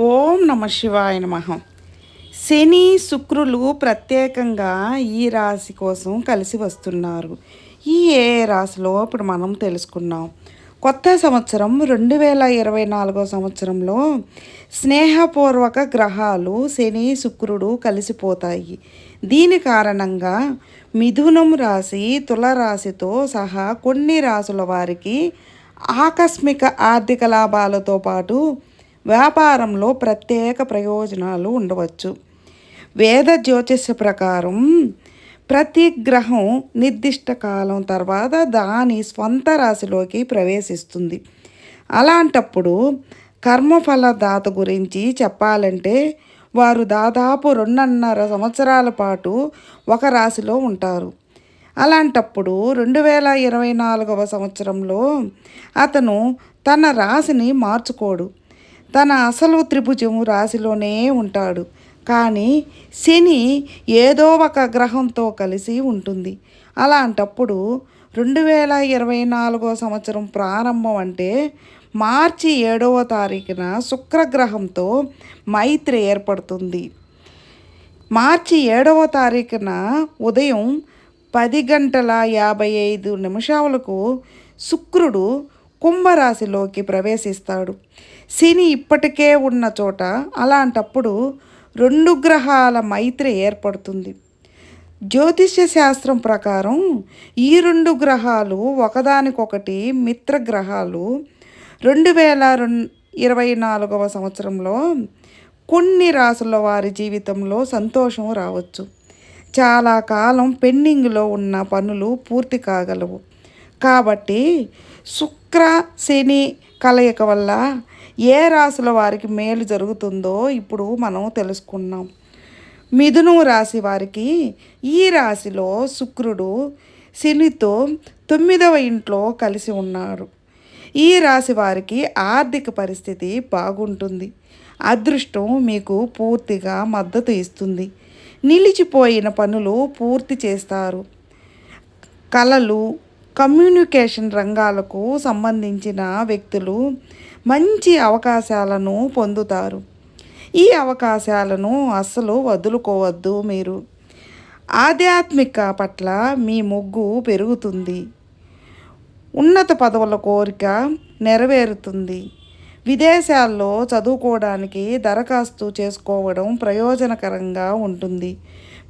ఓం నమ శివాయ నమ. శని శుక్రులు ప్రత్యేకంగా ఈ రాశి కోసం కలిసి వస్తున్నారు. ఈ ఏ రాశిలో ఇప్పుడు మనం తెలుసుకున్నాం కొత్త సంవత్సరం రెండు వేల ఇరవై నాలుగో సంవత్సరంలో స్నేహపూర్వక గ్రహాలు శని శుక్రుడు కలిసిపోతాయి. దీని కారణంగా మిథునం రాశి తులరాశితో సహా కొన్ని రాసుల వారికి ఆకస్మిక ఆర్థిక లాభాలతో పాటు వ్యాపారంలో ప్రత్యేక ప్రయోజనాలు ఉండవచ్చు. వేద జ్యోతిష ప్రకారం ప్రతి గ్రహం నిర్దిష్ట కాలం తర్వాత దాని స్వంత రాశిలోకి ప్రవేశిస్తుంది. అలాంటప్పుడు కర్మఫల దాత గురించి చెప్పాలంటే వారు దాదాపు రెండున్నర సంవత్సరాల పాటు ఒక రాశిలో ఉంటారు. అలాంటప్పుడు రెండు వేల ఇరవై నాలుగవ సంవత్సరంలో అతను తన రాశిని మార్చుకోడు. తన అసలు త్రిభుజము రాశిలోనే ఉంటాడు. కానీ శని ఏదో ఒక గ్రహంతో కలిసి ఉంటుంది. అలాంటప్పుడు రెండు వేల ఇరవై నాలుగో సంవత్సరం ప్రారంభం అంటే మార్చి ఏడవ తారీఖున శుక్రగ్రహంతో మైత్రి ఏర్పడుతుంది. మార్చి ఏడవ తారీఖున ఉదయం పది గంటల యాభై ఐదు నిమిషాలకు శుక్రుడు కుంభరాశిలోకి ప్రవేశిస్తాడు. శని ఇప్పటికే ఉన్న చోట అలాంటప్పుడు రెండు గ్రహాల మైత్రి ఏర్పడుతుంది. జ్యోతిష్య శాస్త్రం ప్రకారం ఈ రెండు గ్రహాలు ఒకదానికొకటి మిత్ర గ్రహాలు రెండు వేల ఇరవై నాలుగవ సంవత్సరంలో కొన్ని రాసుల వారి జీవితంలో సంతోషం రావచ్చు. చాలా కాలం పెండింగ్లో ఉన్న పనులు పూర్తి కాగలవు. కాబట్టి శుక్ర శని కలయిక వల్ల ఏ రాశుల వారికి మేలు జరుగుతుందో ఇప్పుడు మనం తెలుసుకున్నాం మిథును రాశి వారికి ఈ రాశిలో శుక్రుడు శనితో తొమ్మిదవ ఇంట్లో కలిసి ఉన్నారు. ఈ రాశి వారికి ఆర్థిక పరిస్థితి బాగుంటుంది. అదృష్టం మీకు పూర్తిగా మద్దతు ఇస్తుంది. నిలిచిపోయిన పనులు పూర్తి చేస్తారు. కళలు కమ్యూనికేషన్ రంగాలకు సంబంధించిన వ్యక్తులు మంచి అవకాశాలను పొందుతారు. ఈ అవకాశాలను అస్సలు వదులుకోవద్దు మీరు. ఆధ్యాత్మిక పట్ల మీ మొగ్గు పెరుగుతుంది. ఉన్నత పదవుల కోరిక నెరవేరుతుంది. విదేశాల్లో చదువుకోవడానికి దరఖాస్తు చేసుకోవడం ప్రయోజనకరంగా ఉంటుంది.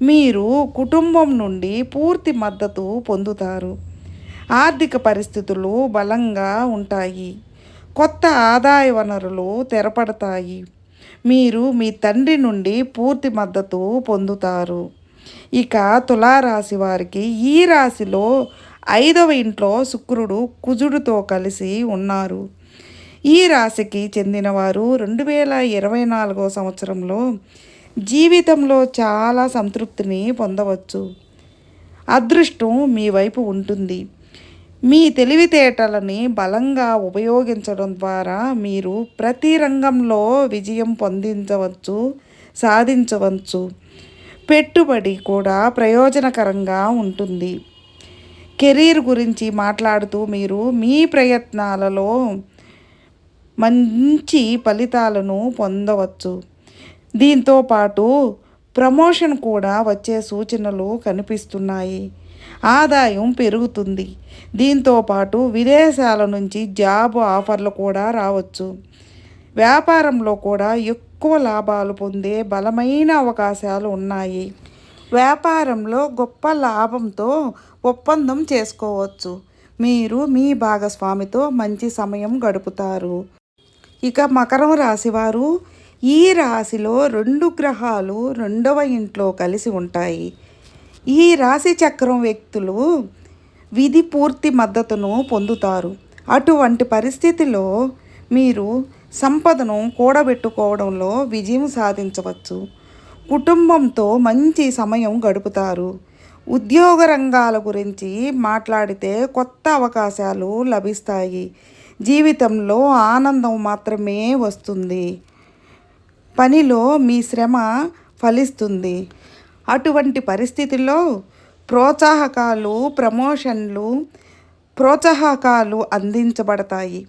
మీరు కుటుంబం నుండి పూర్తి మద్దతు పొందుతారు. ఆర్థిక పరిస్థితులు బలంగా ఉంటాయి. కొత్త ఆదాయ వనరులు తెరపడతాయి. మీరు మీ తండ్రి నుండి పూర్తి మద్దతు పొందుతారు. ఇక తులారాశి వారికి ఈ రాశిలో ఐదవ ఇంట్లో శుక్రుడు కుజుడితో కలిసి ఉన్నారు. ఈ రాశికి చెందినవారు రెండు వేల ఇరవై నాలుగో సంవత్సరంలో జీవితంలో చాలా సంతృప్తిని పొందవచ్చు. అదృష్టం మీ వైపు ఉంటుంది. మీ తెలివితేటలని బలంగా ఉపయోగించడం ద్వారా మీరు ప్రతి రంగంలో విజయం పొందించవచ్చు సాధించవచ్చు. పెట్టుబడి కూడా ప్రయోజనకరంగా ఉంటుంది. కెరీర్ గురించి మాట్లాడుతూ మీరు మీ ప్రయత్నాలలో మంచి ఫలితాలను పొందవచ్చు. దీంతో పాటు ప్రమోషన్ కూడా వచ్చే సూచనలు కనిపిస్తున్నాయి. ఆదాయం పెరుగుతుంది. దీంతో పాటు విదేశాల నుంచి జాబ్ ఆఫర్లు కూడా రావచ్చు. వ్యాపారంలో కూడా ఎక్కువ లాభాలు పొందే బలమైన అవకాశాలు ఉన్నాయి. వ్యాపారంలో గొప్ప లాభంతో ఒప్పందం చేసుకోవచ్చు. మీరు మీ భాగస్వామితో మంచి సమయం గడుపుతారు. ఇక మకరం రాశివారు ఈ రాశిలో రెండు గ్రహాలు రెండవ ఇంట్లో కలిసి ఉంటాయి. ఈ రాశి చక్రం వ్యక్తులు విధి పూర్తి మద్దతును పొందుతారు. అటువంటి పరిస్థితిలో మీరు సంపదను కూడబెట్టుకోవడంలో విజయం సాధించవచ్చు. కుటుంబంతో మంచి సమయం గడుపుతారు. ఉద్యోగ రంగాల గురించి మాట్లాడితే కొత్త అవకాశాలు లభిస్తాయి. జీవితంలో ఆనందం మాత్రమే వస్తుంది. పనిలో మీ శ్రమ ఫలిస్తుంది. అటువంటి పరిస్థితుల్లో ప్రోత్సాహకాలు ప్రమోషన్లు ప్రోత్సాహకాలు అందించబడతాయి.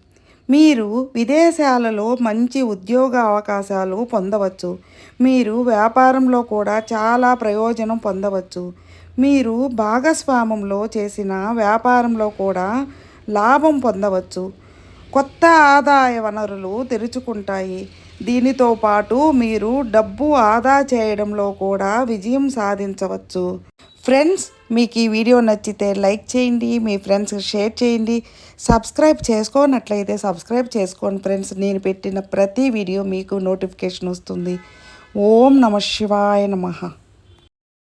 మీరు విదేశాలలో మంచి ఉద్యోగ అవకాశాలు పొందవచ్చు. మీరు వ్యాపారంలో కూడా చాలా ప్రయోజనం పొందవచ్చు. మీరు భాగస్వామ్యంలో చేసిన వ్యాపారంలో కూడా లాభం పొందవచ్చు. కొత్త ఆదాయ వనరులు తెరుచుకుంటాయి. దీనితో పాటు మీరు డబ్బు ఆదా చేయడంలో కూడా విజయం సాధించవచ్చు. ఫ్రెండ్స్ మీకు ఈ వీడియో నచ్చితే లైక్ చేయండి మీ ఫ్రెండ్స్కి షేర్ చేయండి. సబ్స్క్రైబ్ చేసుకోనట్లయితే సబ్స్క్రైబ్ చేసుకోండి ఫ్రెండ్స్. నేను పెట్టిన ప్రతి వీడియో మీకు నోటిఫికేషన్ వస్తుంది. ఓం నమ శివాయ నమః.